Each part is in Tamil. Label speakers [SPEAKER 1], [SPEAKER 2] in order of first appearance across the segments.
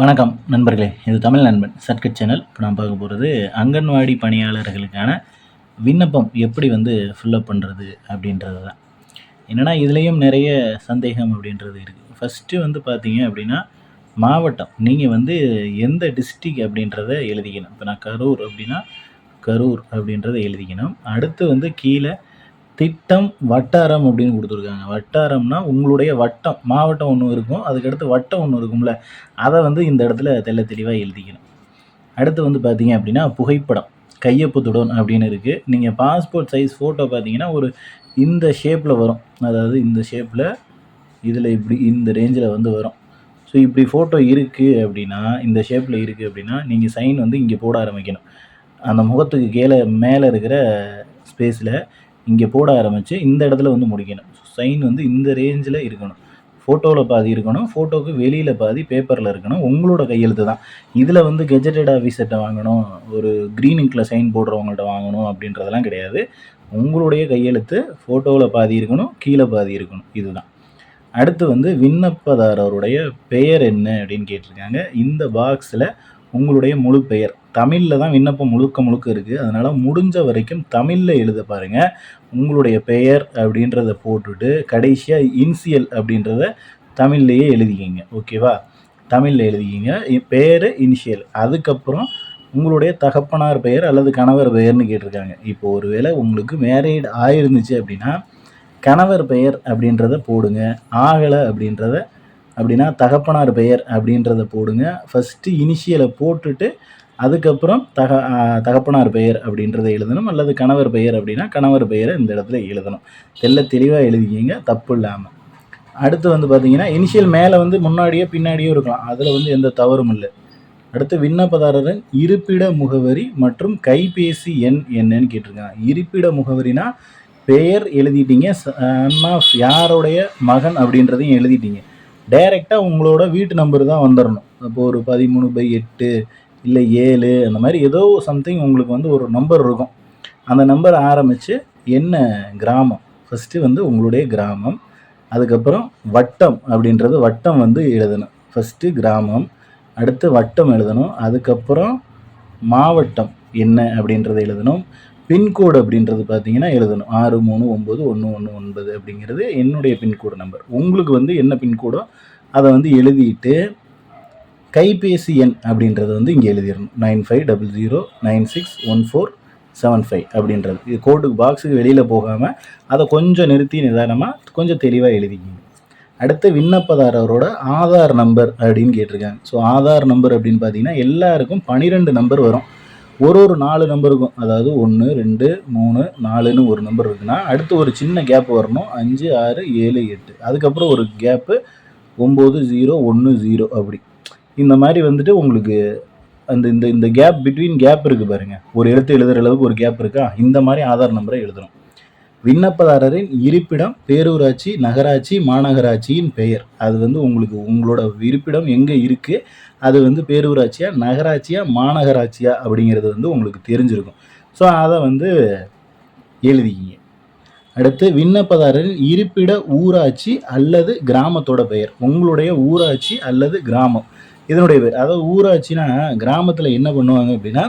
[SPEAKER 1] வணக்கம் நண்பர்களே இது தமிழ் நண்பன் சர்க்கட் சேனல். இப்போ நான் பார்க்க போகிறது அங்கன்வாடி பணியாளர்களுக்கான விண்ணப்பம் எப்படி வந்து ஃபில்லப் பண்ணுறது அப்படின்றது தான். என்னென்னா இதுலேயும் நிறைய சந்தேகம் அப்படின்றது இருக்குது ஃபஸ்ட்டு வந்து பார்த்தீங்க அப்படின்னா மாவட்டம் நீங்கள் வந்து எந்த டிஸ்ட்ரிக் அப்படின்றத எழுதிக்கணும். இப்போ நான் கரூர் அப்படின்னா கரூர் அப்படின்றத எழுதிக்கணும். அடுத்து வந்து கீழே திட்டம் வட்டாரம் அப்படின்னு கொடுத்துருக்காங்க. வட்டாரம்னா உங்களுடைய வட்டம் மாவட்டம் ஒன்று இருக்கும். அதுக்கடுத்து வட்டம் ஒன்று இருக்கும்ல. அதை வந்து இந்த இடத்துல தெள்ள தெளிவாக எழுதிக்கணும். அடுத்து வந்து பார்த்தீங்க அப்படின்னா புகைப்படம் கையொப்பத்துடன் அப்படின்னு இருக்குது நீங்கள் பாஸ்போர்ட் சைஸ் ஃபோட்டோ பார்த்தீங்கன்னா ஒரு இந்த ஷேப்பில் வரும். அதாவது இந்த ஷேப்பில் இதில் இப்படி இந்த ரேஞ்சில் வந்து வரும். ஸோ இப்படி ஃபோட்டோ இருக்குது அப்படின்னா இந்த ஷேப்பில் இருக்குது அப்படின்னா நீங்கள் சைன் வந்து இங்கே போட ஆரம்பிக்கணும். அந்த முகத்துக்கு கீழே மேலே இருக்கிற ஸ்பேஸில் இங்கே போட ஆரம்பித்து இந்த இடத்துல வந்து முடிக்கணும். சைன் வந்து இந்த ரேஞ்சில் இருக்கணும். ஃபோட்டோவில் பாதி இருக்கணும். ஃபோட்டோவுக்கு வெளியில் பாதி பேப்பரில் இருக்கணும். உங்களோட கையெழுத்து தான். இதில் வந்து கெஜெட்டட் ஆஃபீஸர்கிட்ட வாங்கணும். ஒரு க்ரீன் இங்கில் சைன் போடுறவங்கள்ட்ட வாங்கணும் அப்படின்றதெல்லாம் கிடையாது. உங்களுடைய கையெழுத்து ஃபோட்டோவில் பாதி இருக்கணும். கீழே பாதி இருக்கணும். இதுதான். அடுத்து வந்து விண்ணப்பதாரருடைய பெயர் என்ன அப்படின்னு கேட்டிருக்காங்க. இந்த பாக்ஸில் உங்களுடைய முழு பெயர். தமிழில் தான் விண்ணப்பம் முழுக்க முழுக்க இருக்குது அதனால் முடிஞ்ச வரைக்கும் தமிழில் எழுத பாருங்கள் உங்களுடைய பெயர் அப்படின்றத போட்டுட்டு கடைசியாக இன்சியல் அப்படின்றத தமிழ்லேயே எழுதிக்கிங்க. ஓகேவா தமிழில் எழுதிக்கிங்க. பெயர் இனிஷியல். அதுக்கப்புறம் உங்களுடைய தகப்பனார் பெயர் அல்லது கணவர் பெயர்னு கேட்டிருக்காங்க. இப்போ ஒருவேளை உங்களுக்கு மேரீடு ஆயிருந்துச்சு அப்படின்னா கணவர் பெயர் அப்படின்றத போடுங்க. ஆகலை அப்படின்றத அப்படின்னா தகப்பனார் பெயர் அப்படின்றத போடுங்க. ஃபஸ்ட்டு இனிஷியலை போட்டுட்டு அதுக்கப்புறம் தக தகப்பனார் பெயர் அப்படின்றத எழுதணும் அல்லது கணவர் பெயர் அப்படின்னா கணவர் பெயரை இந்த இடத்துல எழுதணும். தெல்ல தெளிவாக எழுதிக்கிங்க தப்பு இல்லாமல் அடுத்து வந்து பார்த்தீங்கன்னா இனிஷியல் மேலே வந்து முன்னாடியோ பின்னாடியோ இருக்கலாம். அதில் வந்து எந்த தவறும் இல்லை. அடுத்து விண்ணப்பதாரரின் இருப்பிட முகவரி மற்றும் கைபேசி எண் என்னன்னு கேட்டிருக்காங்க. இருப்பிட முகவரினா பெயர் எழுதிட்டீங்க சன் ஆஃப் யாருடைய மகன் அப்படின்றதையும் எழுதிட்டீங்க. டைரெக்டாக உங்களோட வீட்டு நம்பர் தான் வந்துடணும் அப்போது ஒரு பதிமூணு பை எட்டு இல்லை ஏழு அந்த மாதிரி ஏதோ சம்திங் உங்களுக்கு வந்து ஒரு நம்பர் இருக்கும். அந்த நம்பர் ஆரம்பித்து என்ன கிராமம்? ஃபஸ்ட்டு வந்து உங்களுடைய கிராமம் அதுக்கப்புறம் வட்டம் அப்படின்றது வட்டம் வந்து எழுதணும். ஃபஸ்ட்டு கிராமம் அடுத்து வட்டம் எழுதணும் அதுக்கப்புறம் மாவட்டம் என்ன அப்படின்றத எழுதணும். பின்கோடு அப்படின்றது பார்த்தீங்கன்னா எழுதணும். ஆறு மூணு ஒம்பது ஒன்று ஒன்று ஒன்பது அப்படிங்கிறது என்னுடைய பின்கோடு நம்பர் உங்களுக்கு வந்து என்ன பின்கோடோ அதை வந்து எழுதிட்டு கைபேசி எண் அப்படின்றது வந்து இங்கே எழுதிடணும். Nine five double zero nine six one four seven five அப்படின்றது. இது கோட்டுக்கு பாக்ஸுக்கு வெளியில் போகாமல் அதை கொஞ்சம் நிறுத்தி நிதானமாக கொஞ்சம் தெளிவாக எழுதிக்கிங்க அடுத்து விண்ணப்பதாரரோட ஆதார் நம்பர் அப்படின்னு கேட்டிருக்காங்க. ஸோ ஆதார் நம்பர் அப்படின்னு பார்த்தீங்கன்னா எல்லாருக்கும் பன்னிரெண்டு நம்பர் வரும். ஒரு ஒரு நாலு நம்பருக்கும் அதாவது ஒன்று ரெண்டு மூணு நாலுன்னு ஒரு நம்பர் இருக்குன்னா அடுத்து ஒரு சின்ன கேப் வரணும். அஞ்சு ஆறு ஏழு எட்டு. அதுக்கப்புறம் ஒரு கேப்பு ஒம்பது ஜீரோ ஒன்று ஜீரோ அப்படி. இந்த மாதிரி வந்துட்டு உங்களுக்கு அந்த இந்த இந்த கேப் பிட்வீன் கேப் இருக்குது பாருங்கள் ஒரு எழுத்து எழுதுகிற அளவுக்கு ஒரு கேப் இருக்கா? இந்த மாதிரி ஆதார் நம்பரை எழுதணும். விண்ணப்பதாரரின் இருப்பிடம் பேரூராட்சி நகராட்சி மாநகராட்சியின் பெயர். அது வந்து உங்களுக்கு உங்களோட இருப்பிடம் எங்கே இருக்குது அது வந்து பேரூராட்சியா நகராட்சியா மாநகராட்சியா அப்படிங்கிறது வந்து உங்களுக்கு தெரிஞ்சிருக்கும். ஸோ அதை வந்து எழுதிக்கிங்க. அடுத்து விண்ணப்பதாரரின் இருப்பிட ஊராட்சி அல்லது கிராமத்தோட பெயர். உங்களுடைய ஊராட்சி அல்லது கிராமம். இதனுடைய பேர் அதாவது ஊராட்சினா கிராமத்தில் என்ன பண்ணுவாங்க அப்படின்னா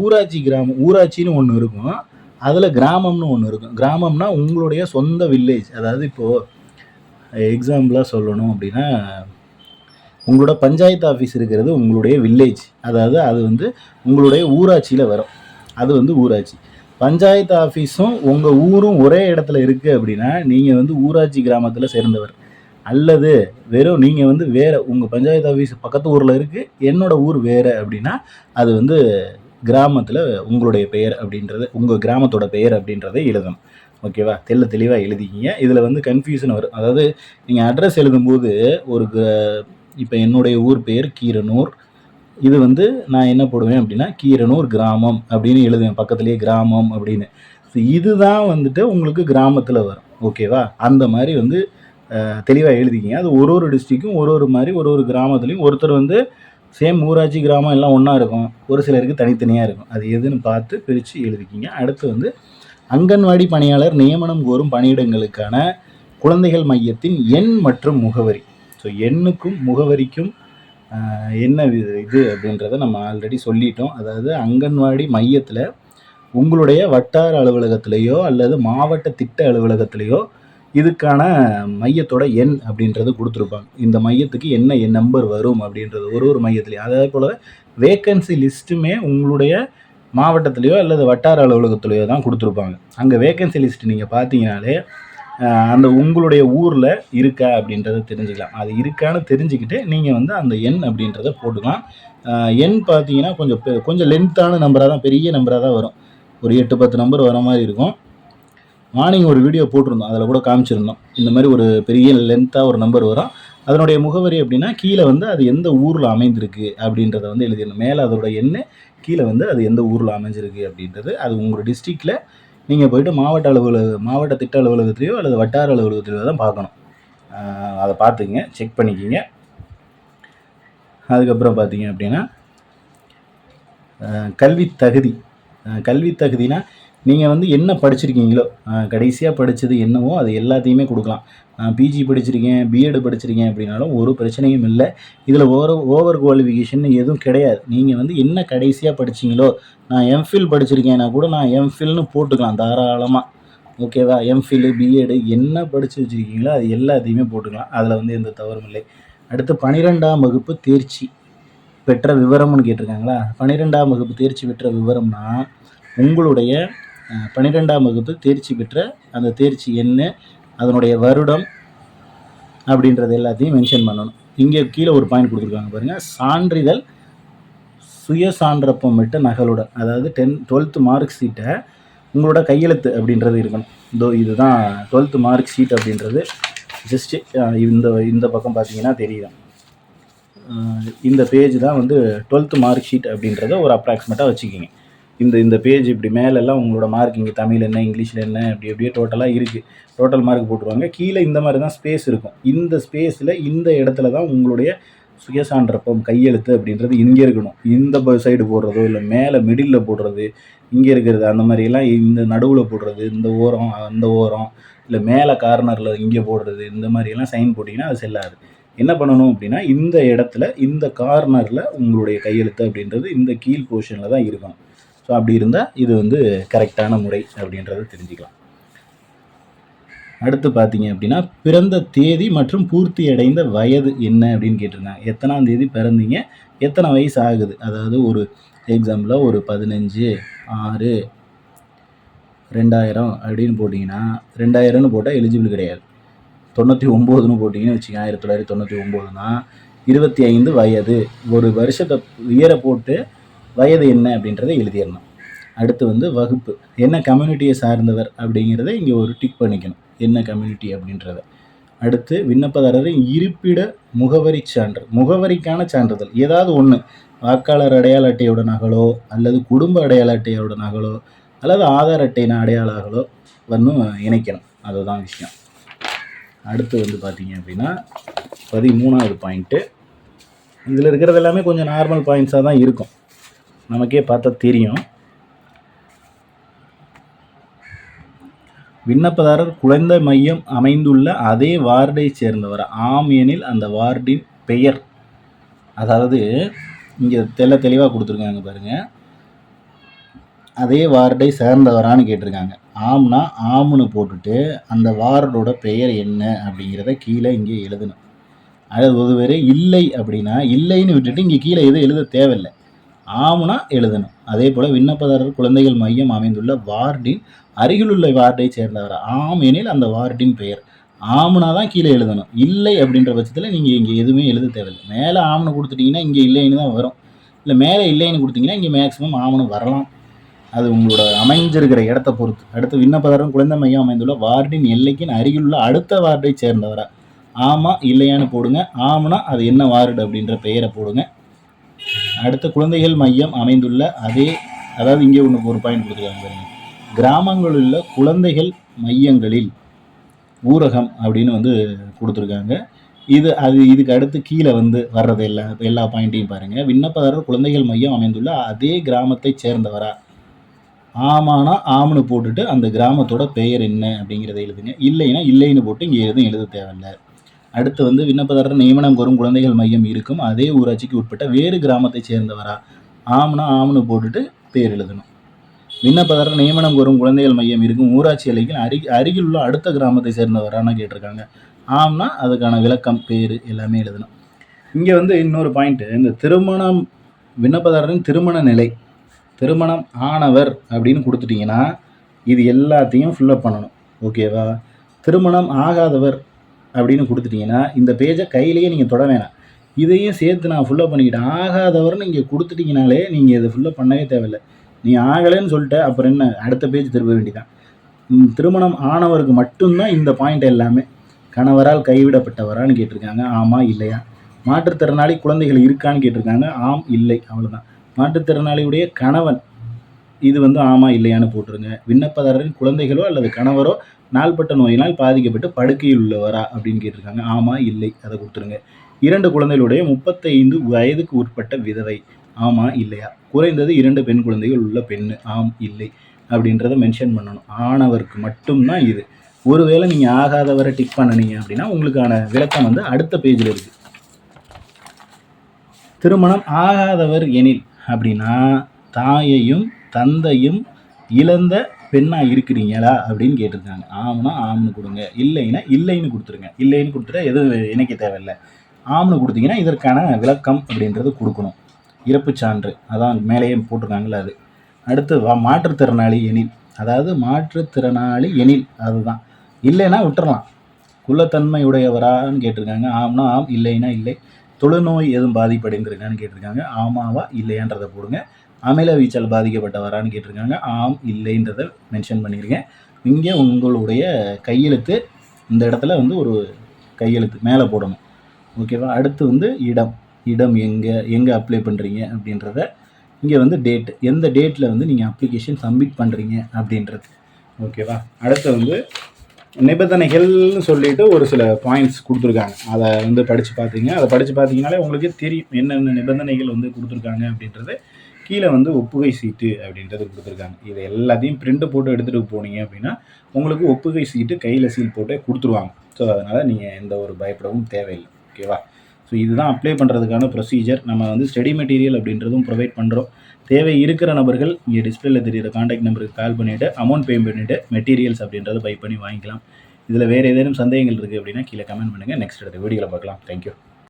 [SPEAKER 1] ஊராட்சி கிராமம் ஊராட்சின்னு ஒன்று இருக்கும். அதில் கிராமம்னு ஒன்று இருக்கும். கிராமம்னா உங்களுடைய சொந்த வில்லேஜ் அதாவது இப்போது எக்ஸாம்பிளாக சொல்லணும் அப்படின்னா உங்களோட பஞ்சாயத்து ஆஃபீஸ் இருக்கிறது உங்களுடைய வில்லேஜ் அதாவது அது வந்து உங்களுடைய ஊராட்சியில் வரும். அது வந்து ஊராட்சி. பஞ்சாயத்து ஆஃபீஸும் உங்கள் ஊரும் ஒரே இடத்துல இருக்குது அப்படின்னா நீங்கள் வந்து ஊராட்சி கிராமத்தில் சேர்ந்தவர். அல்லது வெறும் நீங்கள் வந்து வேறு உங்கள் பஞ்சாயத்து ஆஃபீஸ் பக்கத்து ஊரில் இருக்குது என்னோடய ஊர் வேறு அப்படின்னா அது வந்து கிராமத்தில் உங்களுடைய பெயர் அப்படின்றது உங்கள் கிராமத்தோட பெயர் அப்படின்றத எழுதணும். ஓகேவா? தெல்ல தெளிவாக எழுதிக்கிங்க. இதில் வந்து கன்ஃபியூஷன் வரும். அதாவது நீங்கள் அட்ரஸ் எழுதும்போது ஒரு இப்போ என்னுடைய ஊர் பெயர் கீரனூர். இது வந்து நான் என்ன போடுவேன் அப்படின்னா கீரனூர் கிராமம் அப்படின்னு எழுதுவேன். பக்கத்துலேயே கிராமம் அப்படின்னு. ஸோ இதுதான் வந்துட்டு உங்களுக்கு கிராமத்தில் வரும். ஓகேவா? அந்த மாதிரி வந்து தெளிவாக எழுதிக்கிங்க. அது ஒரு ஒரு டிஸ்ட்ரிக்கும் ஒரு ஒரு மாதிரி ஒரு ஒரு கிராமத்துலேயும் ஒருத்தர் வந்து சேம் ஊராட்சி கிராமம் எல்லாம் ஒன்றா இருக்கும். ஒரு சிலருக்கு தனித்தனியாக இருக்கும். அது எதுன்னு பார்த்து பிரித்து எழுதிக்கிங்க. அடுத்து வந்து அங்கன்வாடி பணியாளர் நியமனம் கோரும் பணியிடங்களுக்கான குழந்தைகள் மையத்தின் எண் மற்றும் முகவரி. ஸோ எண்ணுக்கும் முகவரிக்கும் என்ன இது அப்படின்றத நம்ம ஆல்ரெடி சொல்லிட்டோம். அதாவது அங்கன்வாடி மையத்தில் உங்களுடைய வட்டார அலுவலகத்திலேயோ அல்லது மாவட்ட திட்ட அலுவலகத்திலேயோ இதுக்கான மையத்தோட எண் அப்படின்றது கொடுத்துருப்பாங்க. இந்த மையத்துக்கு என்ன என் நம்பர் வரும் அப்படின்றது ஒரு ஒரு மையத்துலேயும். அதே போல் வேக்கன்சி லிஸ்ட்டுமே உங்களுடைய மாவட்டத்திலேயோ அல்லது வட்டார அலுவலகத்திலேயோ தான் கொடுத்துருப்பாங்க. அங்கே வேக்கன்சி லிஸ்ட் நீங்கள் பார்த்தீங்கனாலே அந்த உங்களுடைய ஊரில் இருக்கா அப்படின்றத தெரிஞ்சுக்கலாம். அது இருக்கான்னு தெரிஞ்சுக்கிட்டு நீங்கள் வந்து அந்த எண் அப்படின்றத போட்டுக்கலாம். எண் பார்த்தீங்கன்னா கொஞ்சம் பெ- கொஞ்சம் லென்த்தான நம்பராக தான் பெரிய நம்பராக தான் வரும். ஒரு எட்டு பத்து நம்பர் வர மாதிரி இருக்கும். மார்னிங் ஒரு வீடியோ போட்டிருந்தோம். அதில் கூட காமிச்சிருந்தோம். இந்த மாதிரி ஒரு பெரிய லென்த்தாக ஒரு நம்பர் வரும். அதனுடைய முகவரி அப்படின்னா கீழே வந்து அது எந்த ஊரில் அமைந்திருக்கு அப்படின்றத வந்து எழுதிடணும். மேலே அதோட எண்ணு கீழே வந்து அது எந்த ஊரில் அமைஞ்சிருக்கு அப்படின்றது. அது உங்களோட டிஸ்ட்ரிக்டில் நீங்கள் போயிட்டு மாவட்ட அலுவலக மாவட்ட திட்ட அலுவலகத்திலையோ அல்லது வட்டார அலுவலகத்திலையோ தான் பார்க்கணும். அதை பார்த்துங்க செக் பண்ணிக்கிங்க. அதுக்கப்புறம் பார்த்தீங்க அப்படின்னா கல்வி தகுதி. கல்வி தகுதினா நீங்கள் வந்து என்ன படிச்சிருக்கீங்களோ கடைசியாக படித்தது என்னவோ அது எல்லாத்தையுமே கொடுக்கலாம். நான் பிஜி படிச்சிருக்கேன் பிஎட் படிச்சிருக்கேன் அப்படின்னாலும் ஒரு பிரச்சனையும் இல்லை. இதில் ஓவர் ஓவர் குவாலிஃபிகேஷன் எதுவும் கிடையாது. நீங்கள் வந்து என்ன கடைசியாக படிச்சீங்களோ நான் எம்ஃபில் படிச்சிருக்கேன்னா கூட நான் எம்ஃபில்னு போட்டுக்கலாம் தாராளமாக ஓகேவா எம்ஃபில் பிஎட் என்ன படித்து வச்சுருக்கீங்களோ அது எல்லாத்தையுமே போட்டுக்கலாம். அதில் வந்து எந்த தவறும் இல்லை. அடுத்து பனிரெண்டாம் வகுப்பு தேர்ச்சி பெற்ற விவரம்னு கேட்டிருக்காங்களா? பன்னிரெண்டாம் வகுப்பு தேர்ச்சி பெற்ற விவரம்னா உங்களுடைய பன்னிரெண்டாம் வகுப்பு தேர்ச்சி பெற்ற அந்த தேர்ச்சி என்ன அதனுடைய வருடம் அப்படின்றது எல்லாத்தையும் மென்ஷன் பண்ணணும். இங்கே கீழே ஒரு பாயிண்ட் கொடுத்துருக்காங்க பாருங்கள் சான்றிதழ் சுய சான்றப்பமிட்ட நகலுடன் அதாவது டென் டுவெல்த்து மார்க் ஷீட்டை உங்களோட கையெழுத்து அப்படின்றது இருக்கணும். இதோ இதுதான் டுவெல்த்து மார்க் ஷீட் அப்படின்றது. ஜஸ்ட்டு இந்த இந்த பக்கம் பார்த்தீங்கன்னா தெரியும் இந்த பேஜ் தான் வந்து டுவெல்த்து மார்க் ஷீட் அப்படின்றத ஒரு அப்ராக்சிமேட்டாக வச்சுக்கிங்க. இந்த இந்த பேஜ் இப்படி மேலெல்லாம் உங்களோட மார்க் இங்கே தமிழ் என்ன இங்கிலீஷில் என்ன இப்படி அப்படியே டோட்டலாக இருக்குது டோட்டல் மார்க் போட்டுருவாங்க. கீழே இந்த மாதிரி தான் ஸ்பேஸ் இருக்கும். இந்த ஸ்பேஸில் இந்த இடத்துல தான் உங்களுடைய சுயசான்றப்பம் கையெழுத்து அப்படின்றது இங்கே இருக்கணும். இந்த சைடு போடுறதோ இல்லை மேலே மிடில் போடுறது இங்கே இருக்கிறது அந்த மாதிரிலாம் இந்த நடுவில் போடுறது இந்த ஓரம் அந்த ஓரம் இல்லை மேலே கார்னரில் இங்கே போடுறது இந்த மாதிரியெல்லாம் சைன் போட்டிங்கன்னா அது செல்லாது என்ன பண்ணணும் அப்படின்னா இந்த இடத்துல இந்த கார்னரில் உங்களுடைய கையெழுத்து அப்படின்றது இந்த கீழ் போர்ஷனில் தான் இருக்கணும். ஸோ அப்படி இருந்தால் இது வந்து கரெக்டான முறை அப்படின்றத தெரிஞ்சுக்கலாம். அடுத்து பார்த்தீங்க அப்படின்னா பிறந்த தேதி மற்றும் பூர்த்தி அடைந்த வயது என்ன அப்படின்னு கேட்டிருந்தாங்க. எத்தனாம் தேதி பிறந்தீங்க? எத்தனை வயசு ஆகுது? அதாவது ஒரு எக்ஸாம்பிளாக ஒரு பதினஞ்சு ஆறு ரெண்டாயிரம் அப்படின்னு போட்டிங்கன்னா ரெண்டாயிரம்னு போட்டால் எலிஜிபிள் கிடையாது. தொண்ணூற்றி ஒம்போதுன்னு போட்டிங்கன்னு வச்சுக்கோங்க ஆயிரத்தி தொள்ளாயிரத்தி தொண்ணூற்றி ஒம்போதுனா இருபத்தி ஐந்து வயது. ஒரு வருஷத்தை இயரை போட்டு வயது என்ன அப்படின்றத எழுதிடணும். அடுத்து வந்து வகுப்பு. என்ன கம்யூனிட்டியை சார்ந்தவர் அப்படிங்கிறத இங்கே ஒரு டிக் பண்ணிக்கணும். என்ன கம்யூனிட்டி அப்படின்றத. அடுத்து விண்ணப்பதாரரின் இருப்பிட முகவரி சான்று. முகவரிக்கான சான்றிதழ். ஏதாவது ஒன்று வாக்காளர் அடையாள அட்டையோட நகலோ அல்லது குடும்ப அடையாள அட்டையோட நகலோ அல்லது ஆதார் அட்டையின் அடையாளங்களோ வந்து இணைக்கணும். அதுதான் விஷயம். அடுத்து வந்து பார்த்தீங்க அப்படின்னா பதிமூணாவது பாயிண்ட்டு இதில் இருக்கிறது எல்லாமே கொஞ்சம் நார்மல் பாயிண்ட்ஸாக தான் இருக்கும். நமக்கே பார்த்தா தெரியும். விண்ணப்பதாரர் குழந்தை மையம் அமைந்துள்ள அதே வார்டை சேர்ந்தவர். ஆம் எனில் அந்த வார்டின் பெயர். அதாவது இங்கே தெல்ல தெளிவாக கொடுத்துருக்காங்க பாருங்க. அதே வார்டை சேர்ந்தவரான்னு கேட்டிருக்காங்க. ஆம்னா ஆம்னு போட்டுட்டு அந்த வார்டோட பெயர் என்ன அப்படிங்கிறத கீழே இங்கே எழுதணும். அது ஒருவேறு இல்லை அப்படின்னா இல்லைன்னு விட்டுட்டு இங்கே கீழே எதுவும் எழுத தேவையில்லை. ஆமுனா எழுதணும். அதே போல் விண்ணப்பதாரர் குழந்தைகள் மையம் அமைந்துள்ள வார்டின் அருகிலுள்ள வார்டை சேர்ந்தவர். ஆம் எனில் அந்த வார்டின் பெயர். ஆமுனா தான் கீழே எழுதணும். இல்லை அப்படின்ற பட்சத்தில் நீங்கள் இங்கே எதுவுமே எழுத தேவையில்லை. மேலே ஆம்னு கொடுத்துட்டிங்கன்னா இங்கே இல்லைன்னு தான் வரும். இல்லை மேலே இல்லைன்னு கொடுத்தீங்கன்னா இங்கே மேக்ஸிமம் ஆம்னு வரலாம். அது உங்களோட அமைஞ்சிருக்கிற இடத்த பொறுத்து. அடுத்து விண்ணப்பதாரன் குழந்தை மையம் அமைந்துள்ள வார்டின் எல்லைக்கின் அருகிலுள்ள அடுத்த வார்டை சேர்ந்தவரா? ஆமாம் இல்லையான்னு போடுங்க. ஆம்னா அது என்ன வார்டு அப்படின்ற பெயரை போடுங்க. அடுத்த குழந்தைகள் மையம் அமைந்துள்ள அதே அதாவது இங்கே ஒன்று ஒரு பாயிண்ட் கொடுத்துருக்காங்க பாருங்க. கிராமங்களில் உள்ள குழந்தைகள் மையங்களில் ஊரகம் அப்படின்னு வந்து கொடுத்துருக்காங்க. இது அது இதுக்கு அடுத்து கீழே வந்து வர்றது எல்லா எல்லா பாயிண்ட்டையும் பாருங்கள் விண்ணப்பதாரர் குழந்தைகள் மையம் அமைந்துள்ள அதே கிராமத்தை சேர்ந்தவரா? ஆமானா ஆம்னு போட்டுட்டு அந்த கிராமத்தோட பெயர் என்ன அப்படிங்கிறத எழுதுங்க. இல்லைன்னா இல்லைன்னு போட்டு இங்கே எதுவும் எழுத தேவையில்லை. அடுத்து வந்து விண்ணப்பதாரர் நியமனம் கோரும் குழந்தைகள் மையம் இருக்கும். அதே ஊராட்சிக்கு உட்பட்ட வேறு கிராமத்தைச் சேர்ந்தவரா? ஆம்னா ஆம்னு போட்டுட்டு பேர் எழுதணும். விண்ணப்பதாரர் நியமனம் கோரும் குழந்தைகள் மையம் இருக்கும். ஊராட்சி எல்லைக்கு அருகி அருகில் உள்ள அடுத்த கிராமத்தை சேர்ந்தவரான்னு கேட்டிருக்காங்க. ஆம்னா அதுக்கான விளக்கம் பேர் எல்லாமே எழுதணும். இங்கே வந்து இன்னொரு பாயிண்ட்டு இந்த திருமணம் விண்ணப்பதாரரின் திருமண நிலை திருமணம் ஆனவர் அப்படின்னு கொடுத்துட்டிங்கன்னா இது எல்லாத்தையும் ஃபில்லப் பண்ணணும். ஓகேவா? திருமணம் ஆகாதவர் அப்படின்னு கொடுத்துட்டிங்கன்னா இந்த பேஜை கையிலேயே நீங்கள் தொட வேணாம். இதையும் சேர்த்து நான் ஃபுல்லப் பண்ணிக்கிட்டேன். ஆகாதவரை நீங்கள் கொடுத்துட்டிங்கனாலே நீங்கள் இதை ஃபுல்லப் பண்ணவே தேவையில்லை. நீ ஆகலைன்னு சொல்லிட்டு அப்புறம் என்ன? அடுத்த பேஜ் திரும்ப வேண்டிதான். திருமணம் ஆனவருக்கு மட்டும்தான் இந்த பாயிண்ட் எல்லாமே. கணவரால் கைவிடப்பட்டவரான்னு கேட்டிருக்காங்க. ஆமாம் இல்லையா? மாற்றுத்திறனாளி குழந்தைகள் இருக்கான்னு கேட்டிருக்காங்க. ஆம் இல்லை அவ்வளோதான் மாற்றுத்திறனாளியுடைய கணவன் இது வந்து ஆமா இல்லையான்னு போட்டுருங்க. விண்ணப்பதாரரின் குழந்தைகளோ அல்லது கணவரோ நாள்பட்ட நோயினால் பாதிக்கப்பட்டு படுக்கையில் உள்ளவரா அப்படின்னு கேட்டிருக்காங்க. ஆமா இல்லை அதை கொடுத்துருங்க. இரண்டு குழந்தைகளுடைய முப்பத்தைந்து வயதுக்கு உட்பட்ட விதவை. ஆமா இல்லையா? குறைந்தது இரண்டு பெண் குழந்தைகள் உள்ள பெண்ணு. ஆம் இல்லை அப்படின்றத மென்ஷன் பண்ணணும். ஆணவருக்கு மட்டும்தான் இது. ஒருவேளை நீங்கள் ஆகாதவரை டிக் பண்ணுனீங்க அப்படின்னா உங்களுக்கான விளக்கம் வந்து அடுத்த பேஜில் இருக்குது திருமணம் ஆகாதவர் எனில் அப்படின்னா தாயையும் தந்தையும் இழந்த பெண்ணாக இருக்கிறீங்களா அப்படின்னு கேட்டிருக்காங்க. ஆம்னா ஆம்னு கொடுங்க. இல்லைன்னா இல்லைன்னு கொடுத்துருங்க. இல்லைன்னு கொடுத்துட்டா எதுவும் இணைக்க தேவையில்லை. ஆம்னு கொடுத்தீங்கன்னா இதற்கான விளக்கம் அப்படின்றது கொடுக்கணும். இறப்புச் சான்று. அதான் மேலேயே போட்டிருக்காங்களே அது. அடுத்து வா- மாற்றுத்திறனாளி எனில். அதாவது மாற்றுத்திறனாளி எனில். அதுதான். இல்லைன்னா விட்டுறலாம். குள்ளத்தன்மை உடையவரான்னு கேட்டிருக்காங்க. ஆம்னா ஆம் இல்லைன்னா இல்லை. தொழுநோய் எதுவும் பாதிப்படைந்திருக்கான்னு கேட்டிருக்காங்க. ஆமாவா இல்லையான்றதை போடுங்க. அமில வீச்சல் பாதிக்கப்பட்டவரான்னு கேட்டிருக்காங்க. ஆம் இல்லைன்றதை மென்ஷன் பண்ணியிருக்கேன். இங்கே உங்களுடைய கையெழுத்து இந்த இடத்துல வந்து ஒரு கையெழுத்து மேலே போடணும். ஓகேவா அடுத்து வந்து இடம். இடம் எங்கே எங்கே அப்ளை பண்ணுறீங்க அப்படின்றத இங்கே வந்து டேட் எந்த டேட்டில் வந்து நீங்கள் அப்ளிகேஷன் சப்மிட் பண்ணுறீங்க அப்படின்றது. ஓகேவா அடுத்து வந்து நிபந்தனைகள்னு சொல்லிட்டு ஒரு சில பாயிண்ட்ஸ் கொடுத்துருக்காங்க. அதை வந்து படித்து பார்த்தீங்க. அதை படித்து பார்த்தீங்கனாலே உங்களுக்கு தெரியும் என்னென்ன நிபந்தனைகள் வந்து கொடுத்துருக்காங்க அப்படின்றது. கீழே வந்து ஒப்புகை சீட்டு அப்படின்றது கொடுத்துருக்காங்க. இதை எல்லாத்தையும் பிரிண்ட் போட்டு எடுத்துகிட்டு போனீங்க அப்படின்னா உங்களுக்கு ஒப்புகை சீட்டு கையில் சீல் போட்டே கொடுத்துருவாங்க. ஸோ அதனால் நீங்கள் எந்த ஒரு பயப்படவும் தேவையில்லை. ஓகேவா ஸோ இதுதான் அப்ளை பண்ணுறதுக்கான ப்ரொசீஜர் நம்ம வந்து ஸ்டடி மெட்டீரியல் அப்படின்றதும் ப்ரொவைட் பண்ணுறோம் தேவை இருக்கிற நபர்கள் இங்கே டிஸ்பிளேல தெரியுற காண்டாக்ட் நம்பருக்கு கால் பண்ணிவிட்டு அமௌண்ட் பே பண்ணிவிட்டு மெட்டீரியல்ஸ் அப்படின்றத பை பண்ணி வாங்கிக்கலாம். இதில் வேறு ஏதேனும் சந்தேகங்கள் இருக்குது அப்படின்னா கீழே கமெண்ட் பண்ணுங்கள் நெக்ஸ்ட் அடுத்த வீடியோவில் பார்க்கலாம். தேங்க்யூ